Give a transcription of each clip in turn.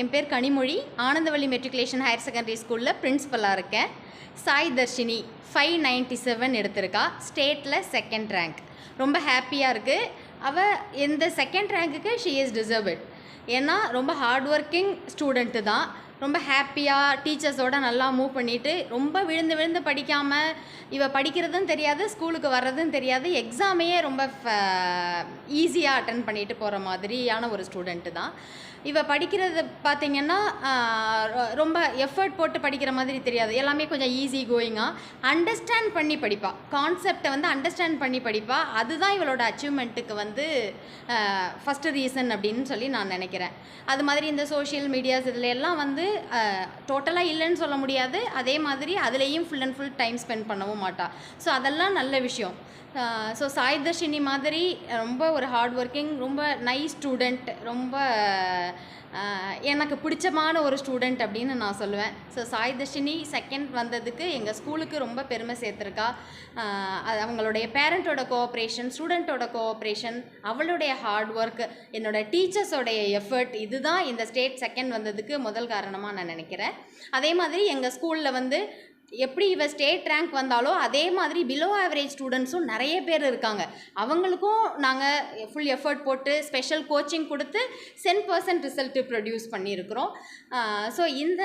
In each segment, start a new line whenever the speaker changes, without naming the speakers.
என் பேர் Kanimozhi. Anandavalli matriculation higher secondary ஸ்கூலில் பிரின்ஸிபலாக இருக்கேன். Sai Dharshini five ninety seven எடுத்திருக்கா. ஸ்டேட்டில் செகண்ட் ரேங்க் ரொம்ப ஹாப்பியாக இருக்குது அவள் இந்த செகண்ட் ரேங்க்குக்கு ஷி இஸ் டிசர்வ்ட் ஏன்னா ரொம்ப ஹார்ட் ஒர்க்கிங் ஸ்டூடெண்ட்டு தான். ரொம்ப ஹாப்பியாக டீச்சர்ஸோட நல்லா மூவ் பண்ணிவிட்டு ரொம்ப விழுந்து விழுந்து படிக்காமல் இவ படிக்கிறதும் தெரியாது ஸ்கூலுக்கு வர்றதும் தெரியாது. எக்ஸாமையே ரொம்ப ஈஸியாக அட்டன் பண்ணிட்டு போகிற மாதிரியான ஒரு ஸ்டூடெண்ட்டு தான். இவ படிக்கிறது பார்த்திங்கன்னா ரொ- ரொம்ப எஃபர்ட் போட்டு படிக்கிற மாதிரி தெரியாது. எல்லாமே கொஞ்சம் ஈஸி கோயிங்காக அண்டர்ஸ்டாண்ட் பண்ணி படிப்பாள் கான்செப்டை வந்து அண்டர்ஸ்டாண்ட் பண்ணி படிப்பாள் அதுதான் இவளோட அச்சீவ்மெண்ட்டுக்கு வந்து ஃபஸ்ட்டு ரீசன் அப்படின்னு சொல்லி நான் நினைக்கிறேன். அது மாதிரி இந்த சோஷியல் மீடியாஸ் இதில் எல்லாம் வந்து டோட்டலாக இல்லைன்னு சொல்ல முடியாது. அதே மாதிரி அதுலேயும் full and full time spend பண்ணவும் மாட்டாள் ஸோ அதெல்லாம் நல்ல விஷயம். ஸோ சாய் தர்ஷினி மாதிரி ரொம்ப ஒரு ஹார்ட் ஒர்க்கிங் ரொம்ப நைஸ் ஸ்டூடெண்ட் ரொம்ப எனக்கு பிடிச்சமான ஒரு ஸ்டூடெண்ட் அப்படின்னு நான் சொல்லுவேன். ஸோ சாய் தர்ஷினி செகண்ட் வந்ததுக்கு எங்கள் ஸ்கூலுக்கு ரொம்ப பெருமை சேர்த்துருக்கா. அது அவங்களுடைய பேரண்ட்டோட கோஆப்ரேஷன் ஸ்டூடெண்ட்டோட கோஆப்ரேஷன் அவளுடைய ஹார்ட் ஒர்க் என்னோட டீச்சர்ஸோடைய எஃபர்ட் இதுதான் இந்த ஸ்டேட் செகண்ட் வந்ததுக்கு முதல் காரணமாக நான் நினைக்கிறேன். அதே மாதிரி எங்கள் ஸ்கூலில் வந்து எப்படி இவ ஸ்டேட் ரேங்க் வந்தாலோ அதே மாதிரி பிலோ ஆவரேஜ் ஸ்டூடெண்ட்ஸும் நிறைய பேர் இருக்காங்க. அவங்களுக்கும் நாங்கள் ஃபுல் எஃபர்ட் போட்டு ஸ்பெஷல் கோச்சிங் கொடுத்து சென் பர்சன்ட் ரிசல்ட்டு ப்ரொடியூஸ் பண்ணியிருக்கிறோம். ஸோ இந்த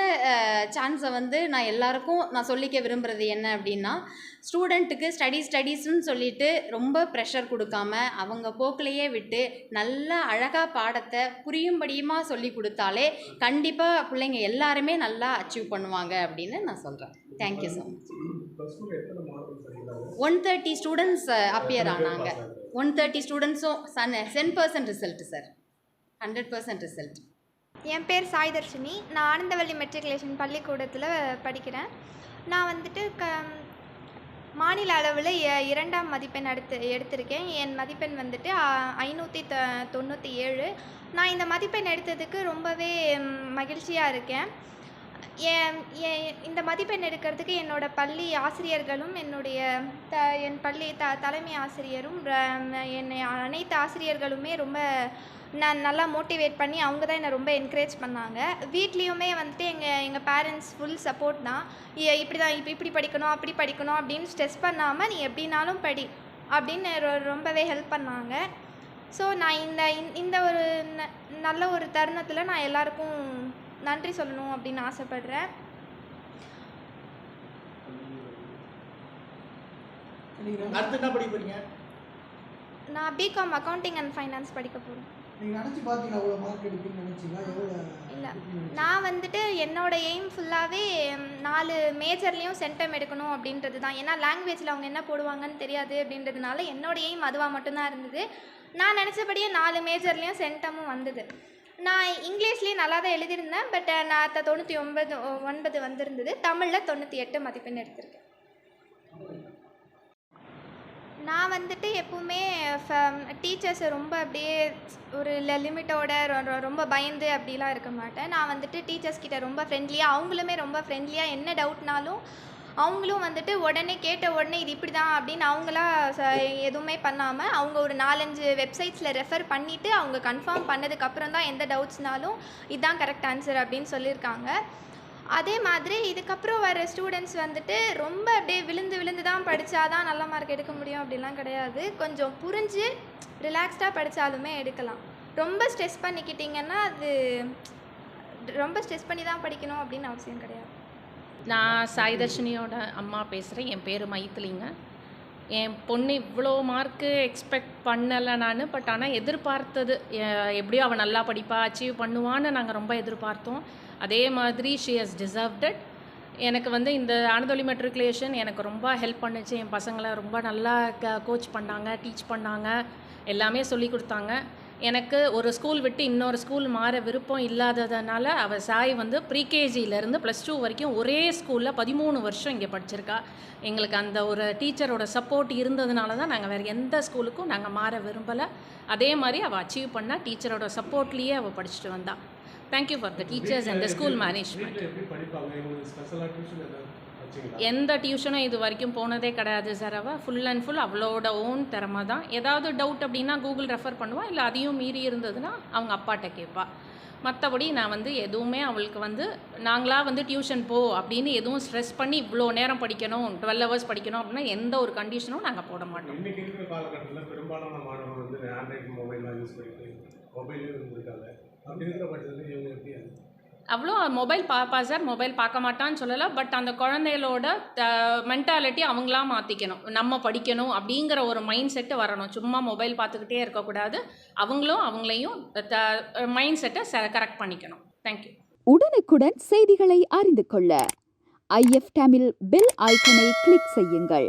சான்ஸை வந்து நான் எல்லாருக்கும் நான் சொல்லிக்க விரும்புகிறது என்ன அப்படின்னா ஸ்டூடெண்ட்டுக்கு ஸ்டடி ஸ்டடீஸ்னு சொல்லிட்டு ரொம்ப ப்ரெஷர் கொடுக்காம அவங்க போக்கிலேயே விட்டு நல்ல அழகாக பாடத்தை புரியும்படியுமா சொல்லி கொடுத்தாலே கண்டிப்பாக பிள்ளைங்க எல்லாருமே நல்லா அச்சீவ் பண்ணுவாங்க அப்படின்னு நான் சொல்கிறேன் தேங்க்யூ
சரிங்களா
ஒன் தேர்ட்டி ஸ்டூடெண்ட்ஸ் அப்பியர் ஆனாங்க ஒன் தேர்ட்டி ஸ்டூடெண்ட்ஸும் Sun cent percent result sir hundred percent result
என் பேர் சாய் தர்ஷினி நான் ஆனந்தவள்ளி மெட்ரிகுலேஷன் பள்ளிக்கூடத்தில் படிக்கிறேன். நான் வந்துட்டு க மாநில அளவில் எ- இரண்டாம் மதிப்பெண் எடுத்து எடுத்திருக்கேன். என் மதிப்பெண் வந்துட்டு ஐநூற்றி த தொண்ணூற்றி ஏழு. நான் இந்த மதிப்பெண் எடுத்ததுக்கு ரொம்பவே மகிழ்ச்சியாக இருக்கேன். இந்த மதிப்பெண் எடுக்கிறதுக்கு என்னோட பள்ளி ஆசிரியர்களும் என்னுடைய த என் பள்ளி த தலைமை ஆசிரியரும் ர- என்னை அனைத்து ஆசிரியர்களுமே ரொம்ப நான் நல்லா மோட்டிவேட் பண்ணி அவங்க தான் என்னை ரொம்ப என்கரேஜ் பண்ணாங்க. வீட்லேயுமே வந்துட்டு எங்கள் எங்கள் பேரண்ட்ஸ் ஃபுல் சப்போர்ட் தான். இப்படி தான் இப்போ இப்படி படிக்கணும் அப்படி படிக்கணும் அப்படின்னு ஸ்ட்ரெஸ் பண்ணாமல் நீ எப்படினாலும் படி அப்படின்னு ரொம்பவே ஹெல்ப் பண்ணாங்க. ஸோ நான் இந்த இந்த- இந்த ஒரு ந- நல்ல ஒரு தருணத்தில் நான் எல்லாருக்கும் நன்றி சொல்லணும் அப்படின்னு ஆசைப்பட்றேன். நான் பிகாம் அக்கௌண்டிங் அண்ட் ஃபைனான்ஸ் படிக்க போகிறேன் இல்லை. நான் வந்துட்டு என்னோட எய்ம் ஃபுல்லாகவே நாலு மேஜர்லேயும் சென்டம் எடுக்கணும் அப்படின்றது தான். ஏன்னா லாங்குவேஜில் அவங்க என்ன போடுவாங்கன்னு தெரியாது அப்படின்றதுனால என்னோட எய்ம் அதுவாக மட்டும்தான் இருந்தது. நான் நினச்சபடியே நாலு மேஜர்லேயும் சென்டமும் வந்தது. நான் இங்கிலீஷ்லேயும் நல்லா தான் எழுதியிருந்தேன் பட் நான் தொண்ணூற்றி ஒன்பது ஒன்பது வந்திருந்தது. தமிழில் தொண்ணூற்றி எட்டு மதிப்பெண் எடுத்திருக்கேன். நான் வந்துட்டு எப்பவுமே டீச்சர்ஸை ரொம்ப அப்படியே ஒரு லிமிட்டோட ரொம்ப பயந்து அப்படிலாம் இருக்க மாட்டேன். நான் வந்துட்டு டீச்சர்ஸ் கிட்ட ரொம்ப ஃப்ரெண்ட்லியாக அவங்களுமே ரொம்ப ஃப்ரெண்ட்லியாக என்ன டவுட்னாலும் அவங்களும் வந்துட்டு உடனே கேட்ட உடனே இது இப்படி தான் அப்படின்னு அவங்களா ச- எதுவுமே பண்ணாமல் அவங்க ஒரு நாலஞ்சு வெப்சைட்ஸில் ரெஃபர் பண்ணிவிட்டு அவங்க கன்ஃபார்ம் பண்ணதுக்கப்புறம் தான் எந்த டவுட்ஸ்னாலும் இதுதான் கரெக்ட் ஆன்சர் அப்படின்னு சொல்லியிருக்காங்க. அதே மாதிரி இதுக்கப்புறம் வர ஸ்டூடெண்ட்ஸ் வந்துட்டு ரொம்ப அப்படியே விழுந்து விழுந்து தான் படித்தா தான் நல்ல மார்க் எடுக்க முடியும் அப்படிலாம் கிடையாது. கொஞ்சம் புரிஞ்சு ரிலாக்ஸ்டாக படித்தாலுமே எடுக்கலாம். ரொம்ப ஸ்ட்ரெஸ் பண்ணிக்கிட்டிங்கன்னா அது ரொம்ப ஸ்ட்ரெஸ் பண்ணி தான் படிக்கணும் அப்படின்னு அவசியம் கிடையாது.
நான் சாய்தர்ஷினியோட அம்மா பேசுகிறேன் என் பேர் மைத்திலிங்க. என் பொண்ணு இவ்வளோ மார்க்கு எக்ஸ்பெக்ட் பண்ணலை நான் பட் ஆனால் எதிர்பார்த்தது எப்படியோ அவள் நல்லா படிப்பா அச்சீவ் பண்ணுவான்னு நாங்கள் ரொம்ப எதிர்பார்த்தோம். அதே மாதிரி ஷி ஹஸ் டிசர்வ்டட் எனக்கு வந்து இந்த ஆனந்தொலி மெட்ரிகுலேஷன் எனக்கு ரொம்ப ஹெல்ப் பண்ணுச்சு. என் பசங்களை ரொம்ப நல்லா க கோச் பண்ணாங்க டீச் பண்ணாங்க. எல்லாமே சொல்லி கொடுத்தாங்க. எனக்கு ஒரு ஸ்கூல் விட்டு இன்னொரு ஸ்கூல் மாற விருப்பம் இல்லாததுனால அவள் சாய் வந்து ப்ரீகேஜியிலேருந்து ப்ளஸ் டூ வரைக்கும் ஒரே ஸ்கூலில் பதிமூணு வருஷம் இங்கே படிச்சிருக்கா. எங்களுக்கு அந்த ஒரு டீச்சரோட சப்போர்ட் இருந்ததுனால தான் நாங்கள் வேறு எந்த ஸ்கூலுக்கும் நாங்கள் மாற விரும்பலை. அதே மாதிரி அவள் அச்சீவ் பண்ணா டீச்சரோட சப்போர்ட்லேயே அவள் படிச்சுட்டு வந்தா. Thank you for the teachers and the school management எந்த டியூஷனும் இது வரைக்கும் போனதே கிடையாது சார் அவள் ஃபுல் அண்ட் ஃபுல் அவளோட ஓன் திறமை தான். ஏதாவது டவுட் அப்படின்னா கூகுள் ரெஃபர் பண்ணுவா இல்லை அதையும் மீறி இருந்ததுன்னா அவங்க அப்பாட்ட கேட்பா. மற்றபடி நான் வந்து எதுவுமே அவளுக்கு வந்து நாங்களாக வந்து டியூஷன் போ அப்படின்னு எதுவும் ஸ்ட்ரெஸ் பண்ணி இவ்வளோ நேரம் படிக்கணும் டுவெல் ஹவர்ஸ் படிக்கணும் அப்படின்னா எந்த ஒரு கண்டிஷனும் நாங்கள் போட மாட்டோம்.
இருக்கிற காலகட்டத்தில் பெரும்பாலான மாணவர்கள் வந்து ஆண்ட்ராய்டு மொபைல்லாம் யூஸ் பண்ணிட்டு மொபைலே இருந்திருக்காங்க. அப்படி இருக்கிற பட்சத்தில் இவங்க எப்படி
அவ்வளோ மொபைல் பார்ப்பா சார் மொபைல் பார்க்க மாட்டான்னு சொல்லலை பட் அந்த குழந்தைகளோட மென்டாலிட்டி அவங்களா மாற்றிக்கணும் நம்ம படிக்கணும் அப்படிங்கிற ஒரு மைண்ட் செட்டு வரணும். சும்மா மொபைல் பார்த்துக்கிட்டே இருக்கக்கூடாது. அவங்களும் அவங்களையும் மைண்ட் செட்டை கரெக்ட் பண்ணிக்கணும். தேங்க்யூ
உடனுக்குடன் செய்திகளை அறிந்து கொள்ள ஐஎஃப் டேமில் பெல் ஐக்கனை கிளிக் செய்யுங்கள்.